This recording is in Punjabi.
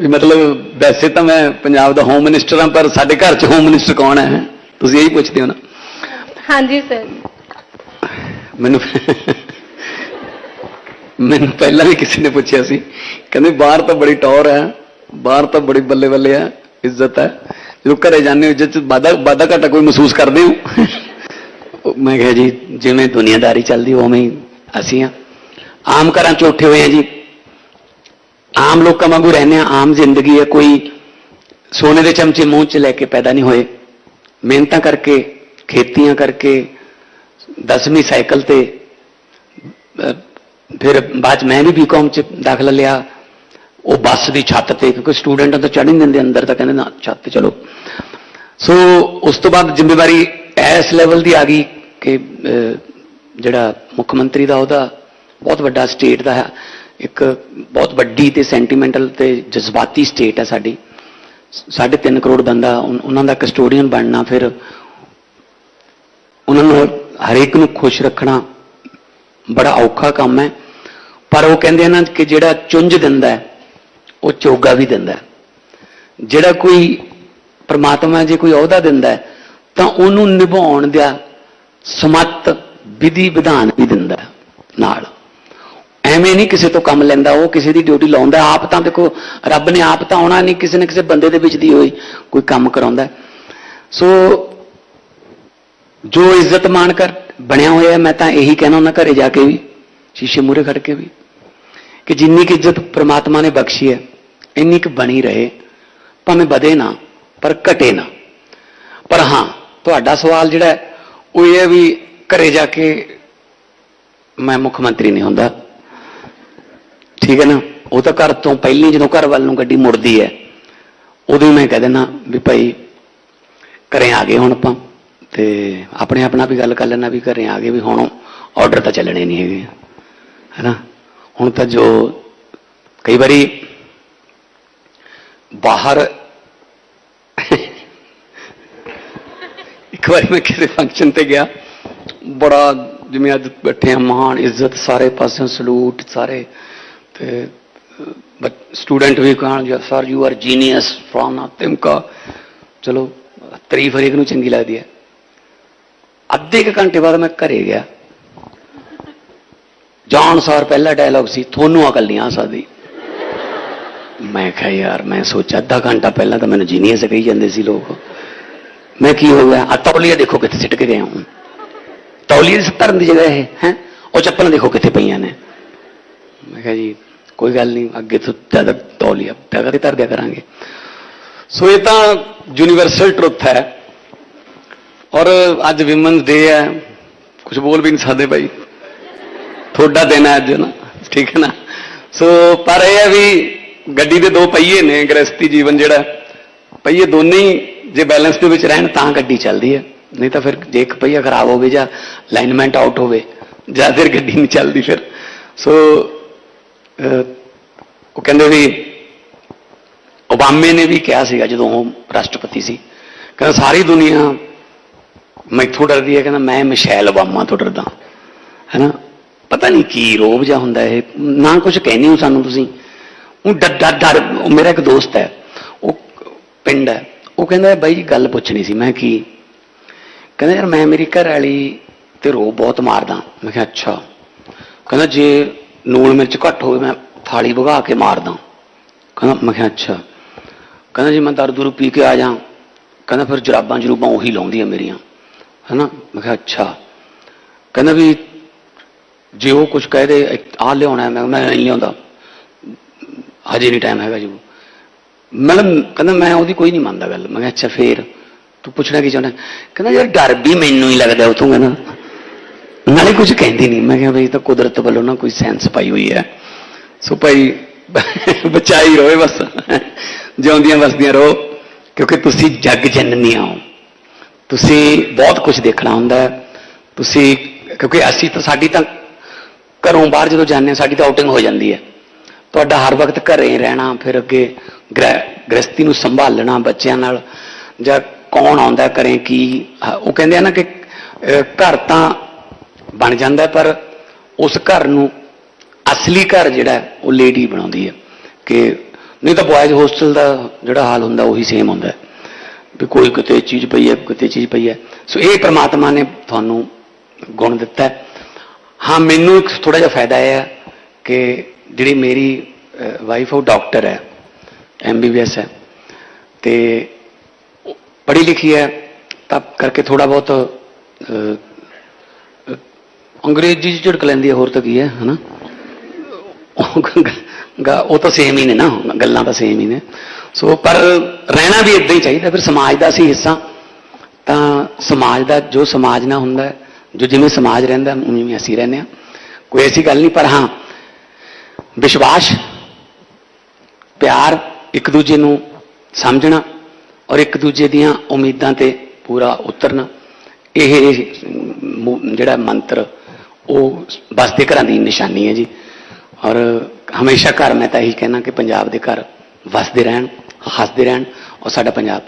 ਵੀ ਮਤਲਬ ਵੈਸੇ ਤਾਂ ਮੈਂ ਪੰਜਾਬ ਦਾ ਹੋਮ ਮਿਨਿਸਟਰ ਹਾਂ ਪਰ ਸਾਡੇ ਘਰ 'ਚ ਹੋਮ ਮਿਨਿਸਟਰ ਕੌਣ ਹੈ? ਤੁਸੀਂ ਇਹੀ ਪੁੱਛਦੇ ਹੋ ਨਾ। ਹਾਂਜੀ ਸਰ ਮੈਨੂੰ ਮੈਨੂੰ ਪਹਿਲਾਂ ਵੀ ਕਿਸੇ ਨੇ ਪੁੱਛਿਆ ਸੀ। ਕਹਿੰਦੇ ਬਾਹਰ ਤਾਂ ਬੜੀ ਟੌਰ ਹੈ ਬਾਹਰ ਤਾਂ ਬੜੀ ਬੱਲੇ ਬੱਲੇ ਹੈ ਇੱਜ਼ਤ ਹੈ। ਜਦੋਂ ਘਰੇ ਜਾਂਦੇ ਹੋ ਇੱਜ਼ਤ ਵਾਧਾ ਵਾਧਾ ਘਾਟਾ ਕੋਈ ਮਹਿਸੂਸ ਕਰਦੇ ਹੋ? ਮੈਂ ਕਿਹਾ ਜੀ ਜਿਵੇਂ ਦੁਨੀਆਦਾਰੀ ਚੱਲਦੀ ਉਵੇਂ ਹੀ ਅਸੀਂ ਆਮ ਘਰਾਂ 'ਚ ਉੱਠੇ ਹੋਏ ਆ ਜੀ। ਆਮ ਲੋਕਾਂ ਵਾਂਗੂ ਰਹਿੰਦੇ ਆ ਆਮ ਜ਼ਿੰਦਗੀ ਹੈ, ਕੋਈ ਸੋਨੇ ਦੇ ਚਮਚੇ ਮੂੰਹ 'ਚ ਲੈ ਕੇ ਪੈਦਾ ਨਹੀਂ ਹੋਏ। ਮਿਹਨਤਾਂ ਕਰਕੇ, ਖੇਤੀਆਂ ਕਰਕੇ, ਦਸਵੀਂ ਸਾਈਕਲ ਤੇ ਫਿਰ ਬਾਅਦ 'ਚ ਮੈਂ ਵੀ ਬੀਕਾਮ ਚ ਦਾਖਲਾ ਲਿਆ। ਉਹ ਬੱਸ ਦੀ ਛੱਤ ਤੇ, ਕਿਉਂਕਿ ਸਟੂਡੈਂਟਾਂ ਤਾਂ ਚੜ੍ਹ ਨਹੀਂ ਦਿੰਦੇ, ਅੰਦਰ ਤਾਂ ਕਹਿੰਦੇ ਨਾ, ਛੱਤ ਤੇ ਚਲੋ। ਸੋ ਉਸ ਤੋਂ ਬਾਅਦ ਜ਼ਿੰਮੇਵਾਰੀ ਇਸ ਲੈਵਲ ਦੀ ਆ ਗਈ ਕਿ ਜਿਹੜਾ ਮੁੱਖ ਮੰਤਰੀ ਦਾ, ਉਹਦਾ ਬਹੁਤ ਵੱਡਾ ਸਟੇਟ ਦਾ ਹੈ। ਇੱਕ ਬਹੁਤ ਵੱਡੀ ਤੇ ਸੈਂਟੀਮੈਂਟਲ ਤੇ ਜਜ਼ਬਾਤੀ ਸਟੇਟ ਹੈ ਸਾਡੀ। ਸਾਢੇ ਤਿੰਨ ਕਰੋੜ ਬੰਦਾ ਉਹਨਾਂ ਦਾ ਕਸਟੋਡੀਅਨ ਬਣਨਾ, ਫਿਰ ਉਹਨਾਂ ਨੂੰ ਹਰੇਕ ਨੂੰ ਖੁਸ਼ ਰੱਖਣਾ ਬੜਾ ਔਖਾ ਕੰਮ ਹੈ। ਪਰ ਉਹ ਕਹਿੰਦੇ ਹਨ ਕਿ ਜਿਹੜਾ ਚੁੰਝ ਦਿੰਦਾ ਉਹ ਚੋਗਾ ਵੀ ਦਿੰਦਾ ਜਿਹੜਾ ਕੋਈ ਪਰਮਾਤਮਾ ਜੇ ਕੋਈ ਅਹੁਦਾ ਦਿੰਦਾ ਤਾਂ ਉਹਨੂੰ ਨਿਭਾਉਣ ਦਾ ਸਮਤ ਵਿਧੀ ਵਿਧਾਨ ਵੀ ਦਿੰਦਾ ਨਾਲ। ਐਵੇਂ ਨਹੀਂ ਕਿਸੇ ਤੋਂ ਕੰਮ ਲੈਂਦਾ, ਉਹ ਕਿਸੇ ਦੀ ਡਿਊਟੀ ਲਾਉਂਦਾ, ਆਪ ਤਾਂ ਦੇਖੋ ਰੱਬ ਨੇ ਆਪ ਤਾਂ ਆਉਣਾ ਨਹੀਂ, ਕਿਸੇ ਨਾ ਕਿਸੇ ਬੰਦੇ ਦੇ ਵਿੱਚ ਦੀ ਹੋਈ ਕੋਈ ਕੰਮ ਕਰਾਉਂਦਾ। ਸੋ ਜੋ ਇੱਜ਼ਤ ਮਾਣ ਕਰ, ਬਣਿਆ ਹੋਇਆ ਮੈਂ ਤਾਂ ਇਹੀ ਕਹਿਣਾ ਉਹਨਾਂ ਘਰੇ ਜਾ ਕੇ ਵੀ, ਸ਼ੀਸ਼ੇ ਮੂਹਰੇ ਖੜ ਕੇ ਵੀ, ਕਿ ਜਿੰਨੀ ਕਿ ਇੱਜ਼ਤ ਪ੍ਰਮਾਤਮਾ ਨੇ ਬਖਸ਼ੀ ਹੈ, ਇੰਨੀ ਕੁ ਬਣੀ ਰਹੇ, ਭਾਵੇਂ ਵਧੇ ਨਾ, ਪਰ ਘਟੇ ਨਾ। ਪਰ ਹਾਂ, ਤੁਹਾਡਾ ਸਵਾਲ ਜਿਹੜਾ ਉਹ ਇਹ ਹੈ ਵੀ ਘਰੇ ਜਾ ਕੇ ਮੈਂ ਮੁੱਖ ਮੰਤਰੀ ਨਹੀਂ ਹੁੰਦਾ। ਠੀਕ ਹੈ ਨਾ? ਉਹ ਤਾਂ ਘਰ ਤੋਂ ਪਹਿਲੀ ਜਦੋਂ ਘਰ ਵੱਲ ਨੂੰ ਗੱਡੀ ਮੁੜਦੀ ਹੈ, ਉਦੋਂ ਹੀ ਮੈਂ ਕਹਿ ਦੇਣਾ ਵੀ ਭਾਈ ਘਰੇ ਆ ਗਏ ਹੁਣ ਆਪਾਂ ਤੇ ਆਪਣੇ ਆਪਣਾ ਵੀ ਗੱਲ ਕਰ ਲੈਣਾ ਵੀ ਘਰੇ ਆ ਗਏ ਵੀ ਹੁਣ ਆਰਡਰ ਤਾਂ ਚੱਲਣੇ ਨਹੀਂ ਹੈਗੇ। ਹੈਨਾ? ਹੁਣ ਤਾਂ ਜੋ ਕਈ ਵਾਰੀ ਬਾਹਰ ਇੱਕ ਵਾਰੀ ਮੈਂ ਕਿਸੇ ਫੰਕਸ਼ਨ ਤੇ ਗਿਆ, ਬੜਾ ਜਿਵੇਂ ਅੱਜ ਬੈਠੇ ਆ ਮਹਾਨ ਇੱਜ਼ਤ, ਸਾਰੇ ਪਾਸਿਓਂ ਸਲੂਟ, ਸਾਰੇ ਤੇ ਸਟੂਡੈਂਟ ਵੀ ਕਹਣ ਜੀ sir you are genius from ਤਿਮਕਾ ਚਲੋ, ਤਾਰੀਫ ਹਰੇਕ ਨੂੰ ਚੰਗੀ ਲੱਗਦੀ ਹੈ। ਅੱਧੇ ਕੁ ਘੰਟੇ ਬਾਅਦ ਮੈਂ ਘਰੇ ਗਿਆ। ਜਾਣ ਸਾਰ ਪਹਿਲਾ ਡਾਇਲੌਗ ਸੀ, ਤੁਹਾਨੂੰ ਅਕਲ ਨਹੀਂ ਆ ਸਕਦੀ। ਮੈਂ ਕਿਹਾ, ਯਾਰ, ਮੈਂ ਸੋਚਿਆ, ਅੱਧਾ ਘੰਟਾ ਪਹਿਲਾਂ ਤਾਂ ਮੈਨੂੰ ਜੀਨੀਅਸ ਕਹੀ ਜਾਂਦੇ ਸੀ ਲੋਕ। ਮੈਂ ਕੀ ਹੋ ਗਿਆ, ਆ ਤੌਲੀਆ ਦੇਖੋ ਕਿੱਥੇ ਸਿੱਟ ਕੇ ਗਿਆ ਹਾਂ ਤੌਲੀਆ ਦੀ ਦੀ ਜਗ੍ਹਾ ਇਹ, ਹੈ? ਉਹ ਚੱਪਲਾਂ ਦੇਖੋ ਕਿੱਥੇ ਪਈਆਂ ਨੇ। ਮੈਂ ਕਿਹਾ ਜੀ ਕੋਈ ਗੱਲ ਨਹੀਂ ਅੱਗੇ ਤੋਂ ਜ਼ਿਆਦਾ ਤੌਲੀਆ ਪਿਆ ਕੇ ਧਰ ਦਿਆ ਕਰਾਂਗੇ ਸੋ ਇਹ ਤਾਂ ਯੂਨੀਵਰਸਲ ਟਰੁੱਥ ਹੈ ਔਰ ਅੱਜ ਵਿਮਨਸ ਡੇ ਹੈ ਕੁਝ ਬੋਲ ਵੀ ਨਹੀਂ ਸਕਦੇ ਭਾਈ ਤੁਹਾਡਾ ਦਿਨ ਹੈ ਅੱਜ ਨਾ ਠੀਕ ਹੈ ਨਾ ਸੋ ਪਰ ਇਹ ਹੈ ਵੀ ਗੱਡੀ ਦੇ ਦੋ ਪਹੀਏ ਨੇ ਗ੍ਰਸਤੀ ਜੀਵਨ ਜਿਹੜਾ ਪਹੀਏ ਦੋਨੇ ਹੀ ਜੇ ਬੈਲੈਂਸ ਦੇ ਵਿੱਚ ਰਹਿਣ ਤਾਂ ਗੱਡੀ ਚੱਲਦੀ ਹੈ ਨਹੀਂ ਤਾਂ ਫਿਰ ਜੇ ਇੱਕ ਪਹੀਆ ਖਰਾਬ ਹੋਵੇ ਜਾਂ ਅਲਾਈਨਮੈਂਟ ਆਊਟ ਹੋਵੇ ਜਾਂ ਫਿਰ ਗੱਡੀ ਨਹੀਂ ਚੱਲਦੀ ਫਿਰ ਸੋ ਅਹ, ਉਹ ਕਹਿੰਦੇ ਵੀ ਓਬਾਮੇ ਨੇ ਵੀ ਕਿਹਾ ਸੀਗਾ ਜਦੋਂ ਉਹ ਰਾਸ਼ਟਰਪਤੀ ਸੀ, ਕਹਿੰਦਾ ਸਾਰੀ ਦੁਨੀਆ ਮੈਥੋਂ ਡਰਦੀ ਹੈ, ਕਹਿੰਦਾ ਮੈਂ ਮਿਸ਼ੈਲ ਓਬਾਮਾ ਤੋਂ ਡਰਦਾ ਹੈਨਾ? ਪਤਾ ਨਹੀਂ ਕੀ ਰੋਬ ਜਾ ਹੁੰਦਾ ਇਹ, ਨਾ ਕੁਝ ਕਹਿੰਦੇ ਹੋ ਸਾਨੂੰ ਤੁਸੀਂ। ਉਹ ਡਰ ਡਰ, ਉਹ ਮੇਰਾ ਇੱਕ ਦੋਸਤ ਹੈ, ਉਹ ਪਿੰਡ ਹੈ, ਉਹ ਕਹਿੰਦਾ ਬਾਈ ਜੀ ਗੱਲ ਪੁੱਛਣੀ ਸੀ, ਮੈਂ ਕੀ? ਕਹਿੰਦਾ ਯਾਰ ਮੈਂ ਮੇਰੀ ਘਰ ਵਾਲੀ ਤੇ ਰੋਬ ਬਹੁਤ ਮਾਰਦਾ। ਮੈਂ ਕਿਹਾ ਅੱਛਾ। ਕਹਿੰਦਾ ਜੇ ਨੂਣ ਮਿਰਚ ਘੱਟ ਹੋਵੇ ਮੈਂ ਥਾਲੀ ਭਗਾ ਕੇ ਮਾਰਦਾ। ਕਹਿੰਦਾ ਮੈਂ ਕਿਹਾ ਅੱਛਾ। ਕਹਿੰਦਾ ਜੀ ਮੈਂ ਦਰ ਦੂਰ ਪੀ ਕੇ ਆ ਜਾ। ਕਹਿੰਦਾ ਫਿਰ ਜਰਾਬਾਂ ਜਰੂਬਾਂ ਉਹੀ ਲਾਉਂਦੀਆਂ ਮੇਰੀਆਂ। ਹੈਨਾ? ਮੈਂ ਕਿਹਾ ਅੱਛਾ। ਕਹਿੰਦਾ ਵੀ ਜੇ ਉਹ ਕੁਝ ਕਹਿ ਦੇ ਆ ਲਿਆਉਣਾ ਹੈ, ਮੈਂ ਮੈਂ ਨਹੀਂ ਲਿਆਉਂਦਾ। ਹਜੇ ਨਹੀਂ ਟਾਈਮ ਹੈਗਾ ਜੀ ਮੈਡਮ ਕਹਿੰਦਾ ਮੈਂ ਉਹਦੀ ਕੋਈ ਨਹੀਂ ਮੰਨਦਾ ਗੱਲ। ਮੈਂ ਕਿਹਾ ਅੱਛਾ ਫੇਰ ਤੂੰ ਪੁੱਛਣਾ ਕੀ ਚਾਹੁੰਦਾ? ਕਹਿੰਦਾ ਯਾਰ ਡਰ ਵੀ ਮੈਨੂੰ ਹੀ ਲੱਗਦਾ ਉਥੋਂ ਕਹਿੰਦਾ। ਨਾਲੇ ਕੁਝ ਕਹਿੰਦੀ ਨਹੀਂ ਮੈਂ ਕਿਹਾ ਬਈ ਤਾਂ ਕੁਦਰਤ ਵੱਲੋਂ ਨਾ ਕੋਈ ਸੈਂਸ ਪਾਈ ਹੋਈ ਹੈ। ਸੋ ਭਾਈ, ਬਚਾਈ ਰੋਏ ਬਸ। ਜਿਉਂਦੀਆਂ ਵਸਦੀਆਂ ਰਹੋ ਕਿਉਂਕਿ ਤੁਸੀਂ ਜੱਗ ਜਨਨੀਆਂ ਹੋ। ਤੁਸੀਂ ਬਹੁਤ ਕੁਝ ਦੇਖਣਾ ਹੁੰਦਾ ਤੁਸੀਂ, ਕਿਉਂਕਿ ਅਸੀਂ ਤਾਂ ਸਾਡੀ ਤਾਂ ਘਰੋਂ ਬਾਹਰ ਜਦੋਂ ਜਾਂਦੇ ਹਾਂ, ਸਾਡੀ ਤਾਂ ਆਊਟਿੰਗ ਹੋ ਜਾਂਦੀ ਹੈ। ਤੁਹਾਡਾ ਹਰ ਵਕਤ ਘਰੇ ਰਹਿਣਾ, ਫਿਰ ਅੱਗੇ ਗ੍ਰਹਿ, ਗ੍ਰਸਤੀ ਨੂੰ ਸੰਭਾਲਣਾ ਬੱਚਿਆਂ ਨਾਲ, ਜਾਂ ਕੌਣ ਆਉਂਦਾ ਘਰੇ ਕੀ, ਉਹ ਕਹਿੰਦੇ ਆ ਨਾ ਕਿ ਘਰ ਤਾਂ ਬਣ ਜਾਂਦਾ ਪਰ ਉਸ ਘਰ ਨੂੰ ਅਸਲੀ ਘਰ ਜਿਹੜਾ ਉਹ ਲੇਡੀ ਬਣਾਉਂਦੀ ਹੈ ਕਿ ਨਹੀਂ ਤਾਂ ਬॉयਜ਼ ਹੋਸਟਲ ਦਾ ਜਿਹੜਾ ਹਾਲ ਹੁੰਦਾ, ਉਹੀ ਸੇਮ ਹੁੰਦਾ ਵੀ ਕੋਈ ਕਿਤੇ ਚੀਜ਼ ਪਈ ਹੈ, ਕਿਤੇ ਚੀਜ਼ ਪਈ ਹੈ। ਸੋ ਇਹ ਪ੍ਰਮਾਤਮਾ ਨੇ ਤੁਹਾਨੂੰ ਗੁਣ ਦਿੱਤਾ ਹਾਂ। ਮੈਨੂੰ ਇੱਕ ਥੋੜਾ ਜਿਹਾ ਫਾਇਦਾ ਇਹ ਹੈ ਕਿ ਜਿਹੜੀ ਮੇਰੀ ਵਾਈਫ ਉਹ ਡਾਕਟਰ ਹੈ ਐਮਬੀਬੀਐਸ ਹੈ। ਤੇ ਪੜ੍ਹੀ ਲਿਖੀ ਹੈ, ਤਾਂ ਕਰਕੇ ਥੋੜਾ ਬਹੁਤ ਅੰਗਰੇਜ਼ੀ ਚ ਝੜਕ ਲੈਂਦੀ ਹੈ, ਹੋਰ ਤਾਂ ਕੀ ਹੈ, ਹਨਾ? ਉਹ ਗ- ਉਹ ਤਾਂ ਸੇਮ ਹੀ ਨੇ ਨਾ, ਗੱਲਾਂ ਤਾਂ ਸੇਮ ਹੀ ਨੇ। ਸੋ ਪਰ ਰਹਿਣਾ ਵੀ ਇਦਾਂ ਹੀ ਚਾਹੀਦਾ, ਫਿਰ ਸਮਾਜ ਦਾ ਅਸੀਂ ਹਿੱਸਾ। ਤਾਂ ਸਮਾਜ ਦਾ ਜੋ ਸਮਾਜ ਨਾਲ ਹੁੰਦਾ ਜੋ ਜਿਵੇਂ ਸਮਾਜ ਰਹਿੰਦਾ, ਉਵੇਂ ਅਸੀਂ ਰਹਿੰਦੇ ਹਾਂ। ਕੋਈ ਐਸੀ ਗੱਲ ਨਹੀਂ, ਪਰ ਹਾਂ, ਵਿਸ਼ਵਾਸ, ਪਿਆਰ ਇੱਕ ਦੂਜੇ ਨੂੰ ਸਮਝਣਾ ਔਰ ਇੱਕ ਦੂਜੇ ਦੀਆਂ ਉਮੀਦਾਂ ਤੇ ਪੂਰਾ ਉਤਰਨਾ, ਇਹ ਜਿਹੜਾ ਮੰਤਰ ਉਹ ਬਸਦੇ ਘਰਾਂ ਦੀ ਨਿਸ਼ਾਨੀ ਹੈ ਜੀ। ਔਰ ਹਮੇਸ਼ਾ ਘਰ ਮੈਂ ਤਾਂ ਇਹੀ ਕਹਿਣਾ ਕਿ ਪੰਜਾਬ ਦੇ ਘਰ ਵਸਦੇ ਰਹਿਣ, ਹੱਸਦੇ ਰਹਿਣ ਔਰ ਸਾਡਾ ਪੰਜਾਬ